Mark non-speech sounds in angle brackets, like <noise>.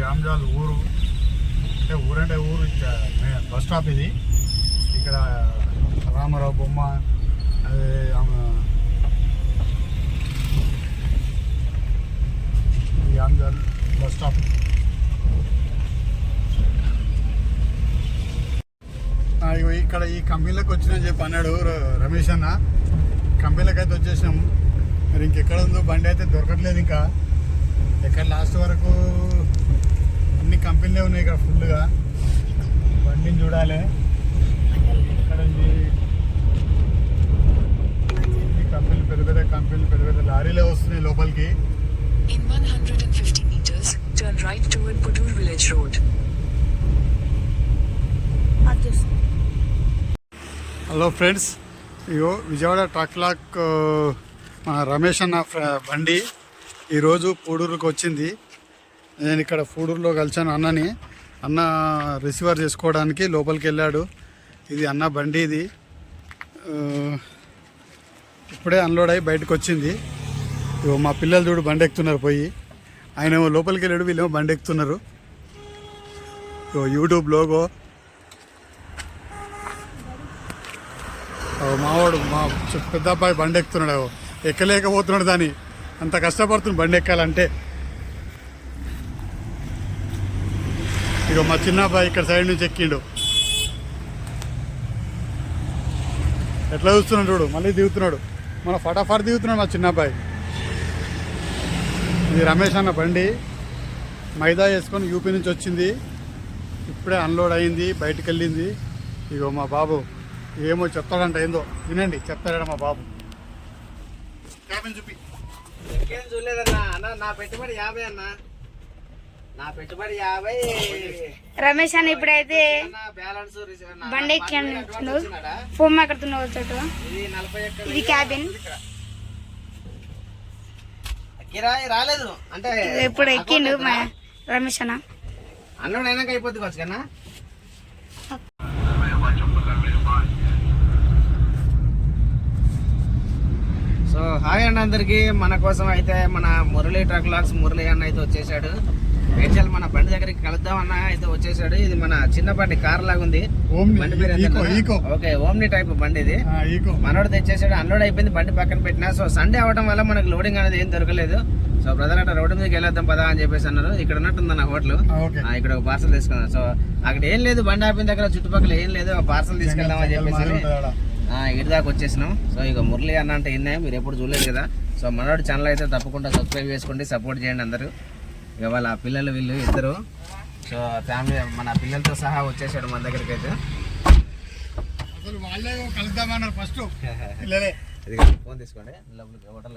యామ్జాల్ ఊరు. అంటే ఊరంటే ఊరు బస్ స్టాప్ ఇది. ఇక్కడ రామారావు బొమ్మ అదే బస్ స్టాప్. ఇక్కడ ఈ కంపెనీలోకి వచ్చిన చెప్పి అన్నాడు ర- రమేష్ అన్న. కంపెనీలకు అయితే వచ్చేసినాం. మరి ఇంకెక్కడ ఉందో బండి అయితే దొరకట్లేదు ఇంకా. ఎక్కడ లాస్ట్ వరకు కంపెనీలే ఉన్నాయి ఇక్కడ ఫుల్గా బండిని చూడాలి. ఇక్కడ కంపెనీలు పెద్ద పెద్ద కంపెనీలు పెద్ద పెద్ద లారీలే వస్తున్నాయి లోపలికి. In 150 meters, turn right toward Pudur Village Road. Hello friends ego Vijayawada truck lock మన రమేష్ అన్న బండి ఈరోజు పూడూరుకి వచ్చింది. నేను ఇక్కడ పూడూరులో కలిసాను అన్నని. అన్న రిసీవర్ చేసుకోవడానికి లోపలికి వెళ్ళాడు. ఇది అన్న బండి ఇది. ఇప్పుడే అన్లోడ్ అయ్యి బయటకు వచ్చింది. ఇగో మా పిల్లలు చూడు బండి ఎక్కుతున్నారు పోయి. ఆయన ఏమో లోపలికి వెళ్ళాడు వీళ్ళేమో బండి ఎక్కుతున్నారు. YouTube logo. మావాడు మా పెద్ద అబ్బాయి బండి ఎక్కుతున్నాడు. ఎక్కలేకపోతున్నాడు దాన్ని. అంత కష్టపడుతుంది బండి ఎక్కాలంటే. ఇక మా చిన్నబ్బాయి ఇక్కడ సైడ్ నుంచి ఎక్కిండు. ఎట్లా చూస్తున్నాడు చూడు మళ్ళీ దిగుతున్నాడు. మన ఫటాఫట్ దిగుతున్నాడు మా చిన్నబ్బాయి. ఇది రమేష్ అన్న బండి. మైదా వేసుకొని యూపీ నుంచి వచ్చింది. ఇప్పుడే అన్లోడ్ అయింది బయటికి వెళ్ళింది ఇగో మా బాబు ఏమో చెప్తాడంట ఏందో. వినండి చెప్తాడా మా బాబు. క్యాబిన్ చూపి. ఇంకేం చూడలేదన్నా. అన్న నా పెట్టుబడి యాభై అన్న. రమేష్ అని ఇప్పుడైతే అన్న అన్న. బండి? ఫోన్ మాట్లాడుతున్నావు చోటు ఇది క్యాబిన్. రాలేదు. అంటే ఇప్పుడు ఎక్కిండు రమేష్ అన్న. అన్నుడు అయినాక అయిపోద్ది కావచ్చు కన్నా. సో హాయ్ అండి అందరికి. మన కోసం అయితే మన మురళీ ట్రక్ లాక్స్ మురళీ అన్న అయితే వచ్చేసాడు. యాక్చువల్ మన బండి దగ్గరికి కలుద్దాం అన్న అయితే వచ్చేసాడు. ఇది మన చిన్న బండి కార్ లాగా ఉంది. బండి పేరు. ఓకే ఓమ్ని టైప్ బండి ఇది. మనోడు తెచ్చేసాడు అన్లోడ్ అయిపోయింది బండి పక్కన పెట్టినా. సో సండే అవడం వల్ల మనకు లోడింగ్ అనేది ఏం దొరకలేదు. సో బ్రదర్ అంటే రోడ్డు మీదకి వెళ్ళొద్దాం పదా అని చెప్పేసి అన్నారు. ఇక్కడ ఉన్నట్టుంది నా హోటల్. ఇక్కడ ఒక పార్సల్ తీసుకున్నాను సో అక్కడ ఏం లేదు బండి ఆపిన దగ్గర చుట్టుపక్కల ఏం లేదు ఒక పార్సల్ తీసుకెళ్దాం అని చెప్పేసి. ఇటు దాకా వచ్చేసినాం. సో ఇక మురళి అన్న అంటే ఇన్నే మీరు ఎప్పుడు చూడలేదు కదా. సో మనోడు ఛానల్ అయితే తప్పకుండా సబ్స్క్రైబ్ చేసుకోండి సపోర్ట్ చేయండి అందరూ. ఇక వాళ్ళ పిల్లలు వీళ్ళు ఇద్దరు. సో ఫ్యామిలీ మన పిల్లలతో సహా వచ్చేసాడు మన దగ్గరికి అయితే. అసలు వాళ్ళే కలుద్దామన్నారు ఫస్ట్ <laughs> ఫోన్ తీసుకోండి. హోటల్